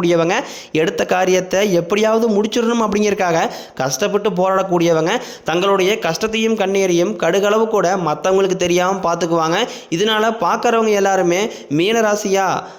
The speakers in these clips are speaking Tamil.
போராடக்கூடியவங்க எடுத்த காரியத்தை எப்படியாவது முடிச்சிடணும் அப்படிங்கிறதுக்காக கஷ்டப்பட்டு போராடக்கூடியவங்க தங்களுடைய கஷ்டத்தையும் கண்ணீரையும் கடுகளவு கூட மற்றவங்களுக்கு தெரியாமல் பார்த்துக்குவாங்க. இதனால பார்க்குறவங்க எல்லாருமே மீனராசியாக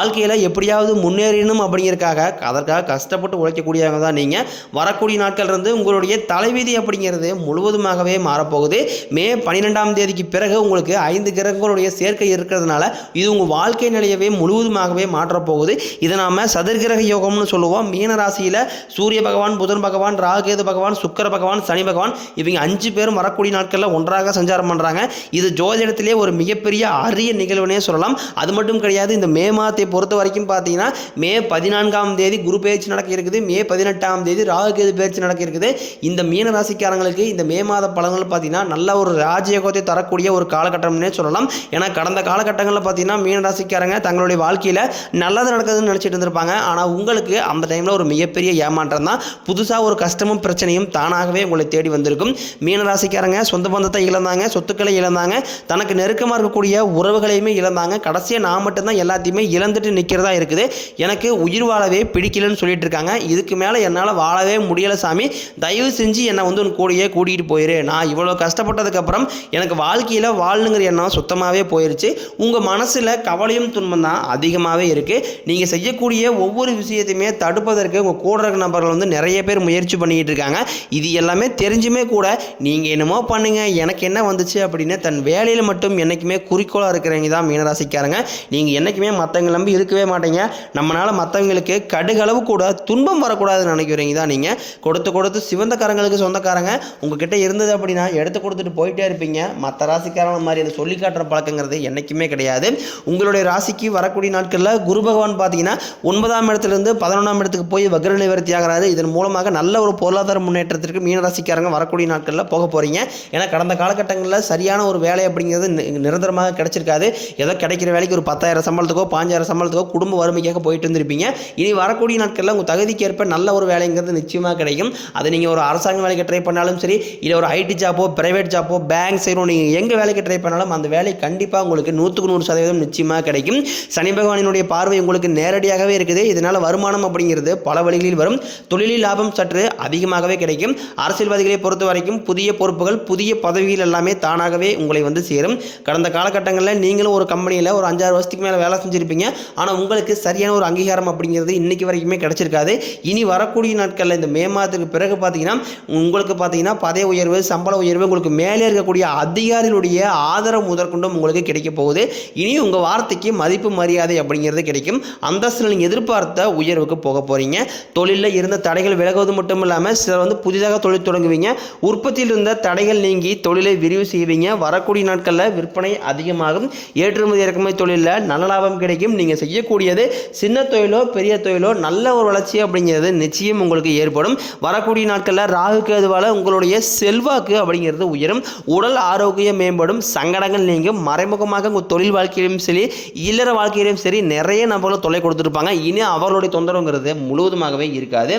வாழ்க்கையில் எப்படியாவது முன்னேறணும் அப்படிங்கிறதுக்காக அதற்காக கஷ்டப்பட்டு உழைக்கக்கூடியவங்க தான் நீங்கள் வரக்கூடிய நாட்கள் இருந்து உங்களுடைய தலைவிதி அப்படிங்கிறது முழுவதுமாகவே மாறப்போகுது. மே பன்னிரெண்டாம் தேதிக்கு பிறகு உங்களுக்கு ஐந்து கிரகங்களுடைய சேர்க்கை இருக்கிறதுனால இது உங்கள் வாழ்க்கை நிலையவே முழுவதுமாகவே மாற்றப்போகுது. இதை நாம் சதுர்கிரக யோகம்னு சொல்லுவோம். மீன ராசியில் சூரிய பகவான் புதன் பகவான் ராகேது பகவான் சுக்கர பகவான் சனி பகவான் இவங்க அஞ்சு பேரும் வரக்கூடிய நாட்களில் ஒன்றாக சஞ்சாரம் பண்ணுறாங்க இது ஜோதிடத்திலே ஒரு மிகப்பெரிய அரிய நிகழ்வுனே சொல்லலாம். அது மட்டும் கிடையாது இந்த மே மாதத்தை பொறுத்த வரைக்கும் பார்த்தீங்கன்னா மே பதினான்காம் தேதி குரு பயிற்சி நடக்க இருக்குது. மே பதினெட்டாம் தேதி ராகுகேது பயிற்சி நடக்க இருக்குது. இந்த மீன ராசிக்காரங்களுக்கு இந்த மே மாத பலன்கள் பார்த்தீங்கன்னா நல்ல ஒரு ராஜயோகத்தை தரக்கூடிய ஒரு காலகட்டம்னே சொல்லலாம். ஏன்னா கடந்த காலகட்டங்களில் பார்த்தீங்கன்னா மீன ராசிக்காரங்க தங்களுடைய வாழ்க்கையில் நல்லது நடக்குதுன்னு நினச்சிட்டு இருந்திருப்பாங்க. ஆனால் உங்களுக்கு அந்த டைமில் ஒரு மிகப்பெரிய ஏமாற்றம் தான். புதுசாக ஒரு கஷ்டமும் பிரச்சனையும் தானாகவே உங்களை தேடி வந்திருக்கும். மீன ராசிக்காரங்க சொந்த பந்தத்தை இழந்தாங்க சொத்துக்களை இழந்தாங்க. தனக்கு நெருக்கமாக இருக்கக்கூடிய உறவுகளையுமே இழந்தாங்க. கடைசியாக நான் மட்டும்தான் எல்லாத்தையுமே இழந்து இழந்துட்டு நிற்கிறதா இருக்குது. எனக்கு உயிர் வாழவே பிடிக்கலன்னு சொல்லிட்டு இருக்காங்க. இதுக்கு மேலே என்னால் வாழவே முடியலை சாமி. தயவு செஞ்சு என்னை வந்து உன் கூடயே கூட்டிகிட்டு போயிரு. நான் இவ்வளோ கஷ்டப்பட்டதுக்கப்புறம் எனக்கு வாழ்க்கையில் வாழணுங்கிற எண்ணம் சுத்தமாகவே போயிடுச்சு உங்கள் மனசில் கவலையும் துன்பம் தான் அதிகமாகவே இருக்குது நீங்கள் செய்யக்கூடிய ஒவ்வொரு விஷயத்தையுமே தடுப்பதற்கு உங்கள் கூட இருக்க நபர்கள் வந்து நிறைய பேர் முயற்சி பண்ணிக்கிட்டு இருக்காங்க. இது எல்லாமே தெரிஞ்சுமே கூட நீங்கள் என்னமோ பண்ணுங்க. எனக்கு என்ன வந்துச்சு அப்படின்னு தன் வேலையில் மட்டும் என்றைக்குமே குறிக்கோளாக இருக்கிறவங்க தான் மீனராசிக்காரங்க. நீங்கள் என்றைக்குமே மற்றவங்க நம்பி இருக்கவே மாட்டீங்க. நம்மளால் மற்றவங்களுக்கு கடுகளவு கூட துன்பம் வரக்கூடாதுன்னு நினைக்கிறீங்க. தான் நீங்கள் கொடுத்து கொடுத்து சிவந்தக்காரங்களுக்கு சொந்தக்காரங்க. உங்ககிட்ட இருந்தது அப்படின்னா எடுத்து கொடுத்துட்டு போயிட்டே இருப்பீங்க. மற்ற ராசிக்காரங்க மாதிரி அதை சொல்லி காட்டுற பழக்கங்கிறது என்றைக்குமே கிடையாது. உங்களுடைய ராசிக்கு வரக்கூடிய நாட்களில் குரு பகவான் பார்த்தீங்கன்னா ஒன்பதாம் இடத்துலேருந்து பதினொன்றாம் இடத்துக்கு போய் வக்ர நிவர்த்தி ஆகிறாரு இதன் மூலமாக நல்ல ஒரு பொருளாதார முன்னேற்றத்திற்கு மீனராசிக்காரங்க வரக்கூடிய நாட்களில் போக போகிறீங்க ஏன்னா கடந்த காலகட்டங்களில் சரியான ஒரு வேலை அப்படிங்கிறது நிரந்தரமாக கிடைச்சிருக்காது. ஏதோ கிடைக்கிற வேலைக்கு ஒரு பத்தாயிரம் சம்பளத்துக்கோ பாஞ்சாயிரம் சம்பளத்துக்கோ குடும்ப வறுமைக்காக போயிட்டு இருந்திருப்பீங்க. இனி வரக்கூடிய நாட்களில் உங்கள் தகுதிக்கேற்ப நல்ல ஒரு வேலைங்கிறது நிச்சயமாக கிடைக்கும். அது நீங்கள் ஒரு அரசாங்க வேலைக்கு ட்ரை பண்ணாலும் சரி இல்லை ஒரு ஐடி ஜாப்போ பிரைவேட் ஜாப்போ பேங்க் சைடோ நீங்கள் எங்கே வேலைக்கு ட்ரை பண்ணாலும் அந்த வேலை கண்டிப்பாக உங்களுக்கு நூற்றுக்கு நூறு சதவீதம் நிச்சயமாக கிடைக்கும். சனி பகவானினுடைய பார்வை உங்களுக்கு நேரடியாகவே இருக்குது. இதனால் வருமானம் அப்படிங்கிறது பல வழிகளில் வரும். தொழிலில் லாபம் சற்று அதிகமாகவே கிடைக்கும். அரசியல்வாதிகளை பொறுத்த வரைக்கும் புதிய பொறுப்புகள் புதிய பதவிகள் எல்லாமே தானாகவே உங்களை வந்து சேரும். கடந்த காலகட்டங்களில் நீங்களும் ஒரு கம்பெனியில் ஒரு அஞ்சாறு வருஷத்துக்கு மேலே வேலை செஞ்சுருப்பீங்க. ஆனால் உங்களுக்கு சரியான ஒரு அங்கீகாரம் அப்படிங்கிறது இன்றைக்கி வரைக்குமே கிடச்சிருக்காது. இனி வரக்கூடிய நாட்களில் இந்த மே மாதத்துக்கு பிறகு பார்த்தீங்கன்னா உங்களுக்கு பார்த்தீங்கன்னா பதவி உயர்வு சம்பள உயர்வு உங்களுக்கு மேலே இருக்கக்கூடிய அதிகாரிகளுடைய ஆதரவு முதற்கொண்டும் உங்களுக்கு கிடைக்க போகுது. இனி உங்கள் வார்த்தைக்கு மதிப்பு மரியாதை அப்படிங்கிறது கிடைக்கும். அந்தஸ்தில் நீங்கள் எதிர்பார்த்த உயர்வுக்கு போக போகிறீங்க தொழிலில் இருந்த தடைகள் விலகுவது மட்டும் இல்லாமல் சிலர் வந்து புதிதாக தொழில் தொடங்குவீங்க. உற்பத்தியில் இருந்த தடைகள் நீங்கி தொழிலை விரிவு செய்வீங்க. வரக்கூடிய நாட்களில் விற்பனை அதிகமாகும். ஏற்றுமதி இறக்குமதி தொழிலில் நல்ல லாபம் கிடைக்கும். நீங்கள் செய்யக்கூடியது. சின்ன தொழிலோ பெரிய தொழிலோ நல்ல ஒரு வளர்ச்சி அப்படிங்கிறது நிச்சயம் உங்களுக்கு ஏற்படும். வரக்கூடிய நாட்களில் ராகு கேதுவால் உங்களுடைய செல்வாக்கு அப்படிங்கிறது உயரும். உடல் ஆரோக்கியம் மேம்படும். சங்கடங்கள் நீங்கும். மறைமுகமாக உங்கள் தொழில் வாழ்க்கையிலும் சரி இல்லற வாழ்க்கையிலும் சரி நிறைய நபர்கள் தொலை கொடுத்துருப்பாங்க. இனி அவர்களுடைய தொந்தரவுங்கிறது முழுவதுமாகவே இருக்காது.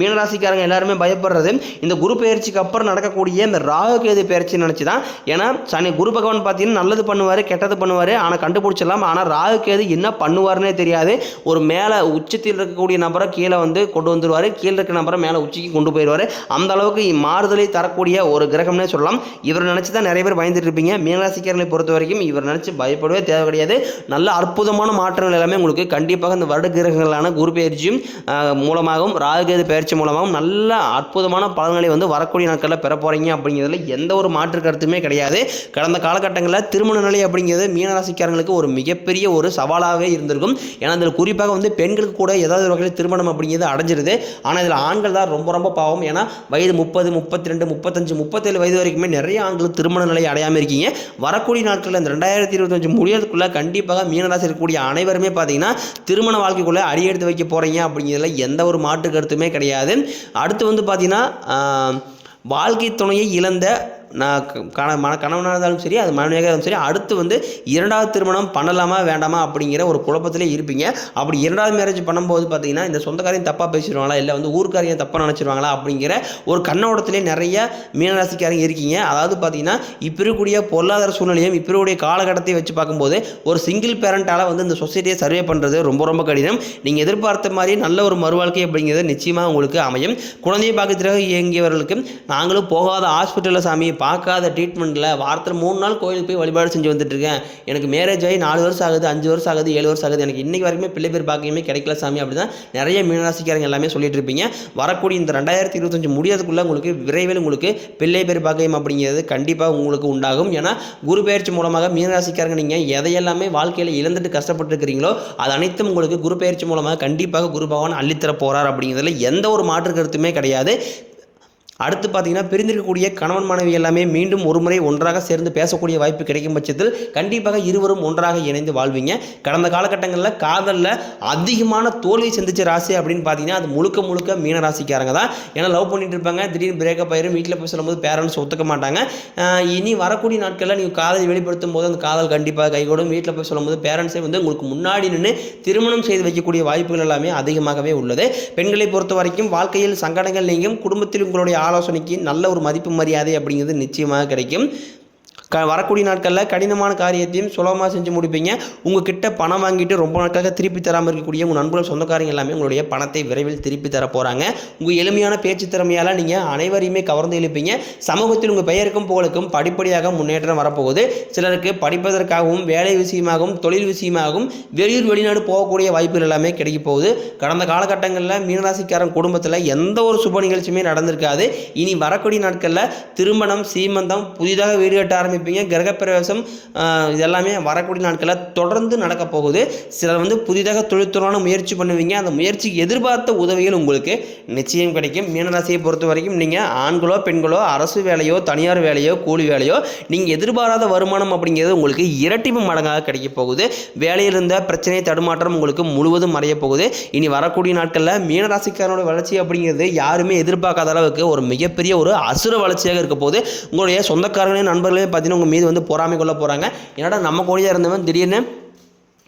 மீனராசிக்காரங்க எல்லாருமே பயப்படுறது. இந்த குரு பயிற்சிக்கு அப்புறம் நடக்கக்கூடிய இந்த ராகு கேது பயிற்சி நினச்சி தான் ஏன்னா சனி குரு பகவான் பார்த்தீங்கன்னா நல்லது பண்ணுவார் கெட்டது பண்ணுவார் ஆனால் கண்டுபிடிச்சிடலாம். ஆனால் ராகு கேது என்ன பண்ணுவார்னே தெரியாது. ஒரு மேலே உச்சத்தில் இருக்கக்கூடிய நபரை கீழே வந்து கொண்டு வந்துடுவார் கீழே இருக்க நபரை மேலே உச்சிக்கு கொண்டு போயிடுவார் அந்த அளவுக்கு மாறுதலை தரக்கூடிய ஒரு கிரகம்னே சொல்லலாம். இவர் நினச்சி தான் நிறைய பேர் பயந்துட்டு இருப்பீங்க. மீனராசிக்காரர்களை பொறுத்த வரைக்கும் இவர் நினச்சி பயப்படவே தேவை கிடையாது. நல்ல அற்புதமான மாற்றங்கள் எல்லாமே உங்களுக்கு கண்டிப்பாக இந்த வருட கிரகங்களான குரு பயிற்சியும் மூலமாகவும் மூலமாகவும் ராகுகேது பயிற்சி மூலமாகவும் நல்ல அற்புதமான பலன்களை வந்து வரக்கூடிய நாட்களில் பெற போகிறீங்க அப்படிங்கிறதுல எந்த ஒரு மாற்று கருத்துமே கிடையாது. கடந்த காலகட்டங்களில் திருமண நிலை அப்படிங்கிறது மீனராசிக்காரங்களுக்கு ஒரு மிகப்பெரிய ஒரு சவாலாகவே இருந்திருக்கும். ஏன்னா அதில் குறிப்பாக வந்து பெண்களுக்கு கூட ஏதாவது ஒரு வகையில் திருமணம் அப்படிங்கிறது அடைஞ்சிருது. ஆனால் இதில் ஆண்கள் தான் ரொம்ப ரொம்ப பாவம். ஏன்னா வயது முப்பது முப்பத்தி ரெண்டு முப்பத்தஞ்சு முப்பத்தேழு வயது வரைக்குமே நிறைய ஆண்கள் திருமண நிலை அடையாமல் இருக்கீங்க. வரக்கூடிய நாட்களில் இந்த ரெண்டாயிரத்தி இருபத்தஞ்சு முடியறதுக்குள்ளே கண்டிப்பாக மீனராசி இருக்கக்கூடிய அனைவருமே பார்த்தீங்கன்னா திருமண வாழ்க்கைக்குள்ளே அடியெடுத்து வைக்க போகிறீங்க அப்படிங்கிறதுல எந்த ஒரு மாற்று கருத்துமே கிடையாது. அடுத்து வந்து பார்த்தீங்கன்னா வாழ்க்கை துணையை இழந்த நான் க- கண மன கணவனாக இருந்தாலும் சரி அது மனைவியாக இருந்தாலும் சரி அடுத்து வந்து இரண்டாவது திருமணம் பண்ணலாமா வேண்டாமா அப்படிங்கிற ஒரு குழப்பத்திலே இருப்பீங்க. அப்படி இரண்டாவது மேரேஜ் பண்ணும்போது பார்த்தீங்கன்னா இந்த சொந்தக்காரையும் தப்பாக பேசிடுவாங்களா இல்லை வந்து ஊர்க்காரையும் தப்பாக நினச்சிருவாங்களா அப்படிங்கிற ஒரு கண்ணோட்டத்திலே நிறைய மீனராசிக்காரங்க இருக்கீங்க. அதாவது பார்த்தீங்கன்னா இப்போ இருக்கக்கூடிய பொருளாதார சூழ்நிலையும் இப்போ இருக்கக்கூடிய காலகட்டத்தை வச்சு பார்க்கும்போது ஒரு சிங்கிள் பேரண்ட்டால் வந்து இந்த சொசைட்டியை சர்வே பண்ணுறது ரொம்ப ரொம்ப கடினம். நீங்கள் எதிர்பார்த்த மாதிரி நல்ல ஒரு மறுவாழ்க்கை அப்படிங்கிறது நிச்சயமாக உங்களுக்கு அமையும். குழந்தையை பார்க்கறதுக்காக இயங்கியவர்களுக்கு நாங்களும் போகாத ஹாஸ்பிட்டலில் சாமி பார்க்காத ட்ரீட்மெண்ட்டில் வாரத்தில் மூணு நாள் கோயிலுக்கு போய் வழிபாடு செஞ்சு வந்துட்டுருக்கேன். எனக்கு மேரேஜ் ஆகி நாலு வருஷம் ஆகுது அஞ்சு வருஷம் ஆகுது ஏழு வருஷம் ஆகுது. எனக்கு இன்றைக்கி வரைக்குமே பிள்ளை பேர் பாக்கியமே கிடைக்கல சாமி அப்படி தான் நிறைய மீனராசிக்காரங்க எல்லாமே சொல்லிட்டு இருப்பீங்க. வரக்கூடிய இந்த ரெண்டாயிரத்தி இருபத்தஞ்சு முடியறதுக்குள்ளே உங்களுக்கு விரைவில் உங்களுக்கு பிள்ளை பேர் பாக்கியம் அப்படிங்கிறது கண்டிப்பாக உங்களுக்கு உண்டாகும். ஏன்னா குரு பயிற்சி மூலமாக மீனராசிக்காரங்க நீங்கள் எதையெல்லாமே வாழ்க்கையில் இழந்துட்டு கஷ்டப்பட்டு இருக்கிறீங்களோ அது அனைத்தும் உங்களுக்கு குரு பயிற்சி மூலமாக கண்டிப்பாக குரு பகவான் அள்ளித்தர போகிறார் அப்படிங்கிறதுல எந்த ஒரு மாற்று கருத்துமே கிடையாது. அடுத்து பார்த்தீங்கன்னா பிரிந்திருக்கக்கூடிய கணவன் மனைவி எல்லாமே மீண்டும் ஒரு முறை ஒன்றாக சேர்ந்து பேசக்கூடிய வாய்ப்பு கிடைக்கும் பட்சத்தில் கண்டிப்பாக இருவரும் ஒன்றாக இணைந்து வாழ்வீங்க. கடந்த காலகட்டங்களில் காதலில் அதிகமான தோல்வி சந்திச்ச ராசி அப்படின்னு பார்த்தீங்கன்னா அது முழுக்க முழுக்க மீன ராசிக்காரங்க தான். ஏன்னா லவ் பண்ணிட்டு இருப்பாங்க. திடீர்னு பிரேக்கப் ஆயிரும். வீட்டில் போய் சொல்லும்போது பேரண்ட்ஸ் ஒத்துக்க மாட்டாங்க. இனி வரக்கூடிய நாட்களில் நீங்கள் காதலை வெளிப்படுத்தும் போது அந்த காதல் கண்டிப்பாக கைகூடும். வீட்டில் போய் சொல்லும்போது பேரண்ட்ஸே வந்து உங்களுக்கு முன்னாடி நின்று திருமணம் செய்து வைக்கக்கூடிய வாய்ப்புகள் எல்லாமே அதிகமாகவே உள்ளது. பெண்களை பொறுத்த வரைக்கும் வாழ்க்கையில் சங்கடங்கள் நீங்கும். குடும்பத்தில் உங்களுடைய ஆலோசனைக்கு நல்ல ஒரு மதிப்பு மரியாதை அப்படிங்கிறது நிச்சயமாக கிடைக்கும். க வரக்கூடிய நாட்களில் கடினமான காரியத்தையும் சுலபமாக செஞ்சு முடிப்பீங்க. உங்ககிட்ட பணம் வாங்கிட்டு ரொம்ப நாட்களாக திருப்பி தராமல் இருக்கக்கூடிய உங்கள் நண்பர்கள் சொந்தக்காரங்க எல்லாமே உங்களுடைய பணத்தை விரைவில் திருப்பி தர போகிறாங்க உங்கள் எளிமையான பேச்சு திறமையால் நீங்கள் அனைவரையுமே கவர்ந்து இழுப்பீங்க சமூகத்தில் உங்கள் பெயருக்கும் புகழுக்கும் படிப்படியாக முன்னேற்றம் வரப்போகுது. சிலருக்கு படிப்பதற்காகவும் வேலை விஷயமாகவும் தொழில் விஷயமாகவும் வெளியூர் வெளிநாடு போகக்கூடிய வாய்ப்புகள் எல்லாமே கிடைக்க போகுது. கடந்த காலகட்டங்களில் மீனராசிக்காரன் குடும்பத்தில் எந்த ஒரு சுப நிகழ்ச்சியுமே நடந்திருக்காது. இனி வரக்கூடிய நாட்களில் திருமணம் சீமந்தம் புதிதாக வீடு கட்ட ஆரம்பிப்பீங்க கிரகப்பிரவேசம் இதெல்லாமே இது எல்லாமே வரக்கூடிய நாட்களில் தொடர்ந்து நடக்க போகுது. சிலர் வந்து புதிதாக தொழில்துறையான முயற்சி பண்ணுவீங்க. அந்த முயற்சிக்கு எதிர்பார்த்த உதவிகள் உங்களுக்கு நிச்சயம் கிடைக்கும். மீனராசியை பொறுத்த வரைக்கும் நீங்கள் ஆண்களோ பெண்களோ அரசு வேலையோ தனியார் வேலையோ கூலி வேலையோ நீங்கள் எதிர்பாராத வருமானம் அப்படிங்கிறது உங்களுக்கு இரட்டிப்பு மடங்காக கிடைக்க போகுது. வேலையில் இருந்த பிரச்சனை தடுமாற்றம் உங்களுக்கு முழுவதும் மறைய போகுது. இனி வரக்கூடிய நாட்களில் மீனராசிக்காரனோட வளர்ச்சி அப்படிங்கிறது யாருமே எதிர்பார்க்காத அளவுக்கு ஒரு மிகப்பெரிய ஒரு அசுர வளர்ச்சியாக இருக்க போகுது. உங்களுடைய சொந்தக்காரங்களையும் நண்பர்களையும் பார்த்தீங்கன்னா உங்கள் மீது வந்து பொறாமை கொள்ள போகிறாங்க என்னடா நம்ம கோழியாக இருந்தவன் திடீர்னு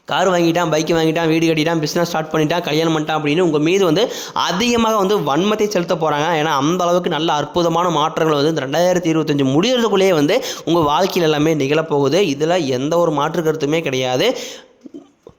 கார் வாங்கிட்டான் பைக் வாங்கிட்டான் வீடு கட்டிட்டான் பிஸ்னஸ் ஸ்டார்ட் பண்ணிட்டான் கல்யாணம் பண்ணிட்டான் அப்படின்னு உங்கள் மீது வந்து அதிகமாக வந்து வன்மத்தை செலுத்த போகிறாங்க ஏன்னா அந்த அளவுக்கு நல்ல அற்புதமான மாற்றங்கள் வந்து இந்த ரெண்டாயிரத்தி இருபத்தஞ்சு முடிகிறதுக்குள்ளேயே வந்து உங்கள் வாழ்க்கையில் எல்லாமே நிகழப்போகுது இதில் எந்த ஒரு மாற்று கருத்துமே கிடையாது.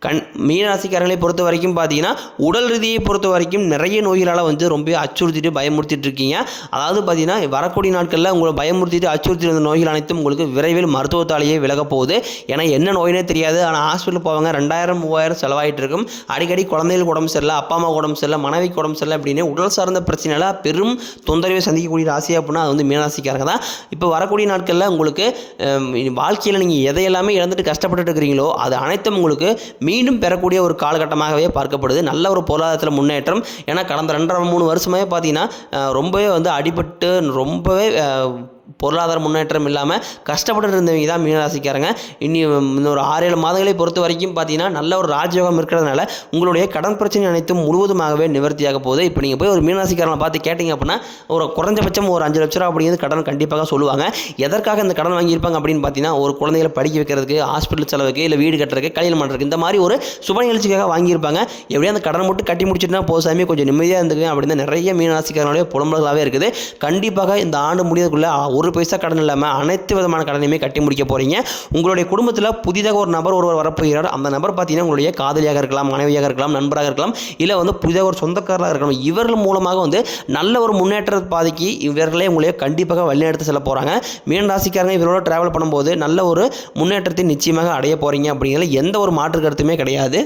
கண் மீனராசிக்காரர்களை பொறுத்த வரைக்கும் பார்த்தீங்கன்னா உடல் ரீதியை பொறுத்த வரைக்கும் நிறைய நோய்களால் வந்து ரொம்ப அச்சுறுத்திட்டு பயமுறுத்திட்டு இருக்கீங்க. அதாவது பார்த்தீங்கன்னா வரக்கூடிய நாட்களில் உங்களை பயமுறுத்திட்டு அச்சுறுத்திட்டு இருந்த நோய்கள் அனைத்தும் உங்களுக்கு விரைவில் மருத்துவத்தாலேயே விலகப் போகுது. ஏன்னா என்ன நோயினே தெரியாது. ஆனால் ஹாஸ்பிட்டல் போவாங்க ரெண்டாயிரம் மூவாயிரம் செலவாயிட்டு இருக்கும். அடிக்கடி குழந்தைகளுக்கு உடம்பு சரியில்லை அப்பா அம்மா உடம்பு சரியில்லை மனைவிக்கு உடம்பு சரியில்லை அப்படின்னு உடல் சார்ந்த பிரச்சனையால் பெரும் தொந்தரவை சந்திக்கக்கூடிய ராசி அப்படின்னா அது வந்து மீனராசிக்காரங்க தான். இப்போ வரக்கூடிய நாட்களில் உங்களுக்கு வாழ்க்கையில் நீங்கள் எதையெல்லாமே இழந்துட்டு கஷ்டப்பட்டுட்டு இருக்கிறீங்களோ அது அனைத்தும் உங்களுக்கு மீண்டும் பெறக்கூடிய ஒரு காலகட்டமாகவே பார்க்கப்படுது. நல்ல ஒரு பொருளாதாரத்தில் முன்னேற்றம். ஏன்னா கடந்த ரெண்டரை மூணு வருஷமே பார்த்தீங்கன்னா ரொம்பவே வந்து அடிபட்டு ரொம்பவே பொருளாதார முன்னேற்றம் இல்லாமல் கஷ்டப்பட்டு இருந்தவங்க தான் மீனராசிக்காரங்க. இனி இன்னொரு ஆறு ஏழு மாதங்களை பொறுத்த வரைக்கும் பார்த்தீங்கன்னா நல்ல ஒரு ராஜயோகம் இருக்கிறதுனால உங்களுடைய கடன் பிரச்சனை அனைத்தும் முழுவதுமாகவே நிவர்த்தியாக போகுது. இப்போ நீங்கள் போய் ஒரு மீனராசிக்காரனை பார்த்து கேட்டிங்க அப்படின்னா ஒரு குறைஞ்சபட்சம் ஒரு அஞ்சு லட்ச ரூபா அப்படிங்கிறது கடன் கண்டிப்பாக சொல்லுவாங்க. எதற்காக இந்த கடன் வாங்கியிருப்பாங்க அப்படின்னு பார்த்தீங்கன்னா ஒரு குழந்தைகளை படிக்க வைக்கிறதுக்கு ஹாஸ்பிட்டல் செலவுக்கு இல்லை வீடு கட்டுறதுக்கு கல்யாணம் பண்ணுறதுக்கு இந்த மாதிரி ஒரு சுப நிகழ்ச்சிக்காக வாங்கியிருப்பாங்க. எப்படியும் அந்த கடனை மட்டும் கட்டி முடிச்சுட்டுனா போசாமி கொஞ்சம் நிம்மதியாக இருந்துக்குவேன் அப்படின்னு நிறைய மீனராசிக்காரனுடைய புலம்பல்களாகவே இருக்குது. கண்டிப்பாக இந்த ஆண்டு முடியறதுக்குள்ள ஒரு பைசா கடன் இல்லாமல் அனைத்து விதமான கடனையுமே கட்டி முடிக்க போகிறீங்க உங்களுடைய குடும்பத்தில் புதிதாக ஒரு நபர் ஒருவர் வரப்போகிறார். அந்த நபர் பார்த்தீங்கன்னா உங்களுடைய காதலியாக இருக்கலாம் மனைவியாக இருக்கலாம் நண்பராக இருக்கலாம் இல்லை வந்து புதிதாக ஒரு சொந்தக்காரராக இருக்கலாம். இவர்கள் மூலமாக வந்து நல்ல ஒரு முன்னேற்ற பாதைக்கு இவர்களே உங்களையே கண்டிப்பாக வழிநடத்தி செல்ல போகிறாங்க மீன் ராசிக்காரங்க இவரோட ட்ராவல் பண்ணும்போது நல்ல ஒரு முன்னேற்றத்தை நிச்சயமாக அடைய போகிறீங்க அப்படிங்கிறதுல எந்த ஒரு மாற்று கருத்துமே கிடையாது.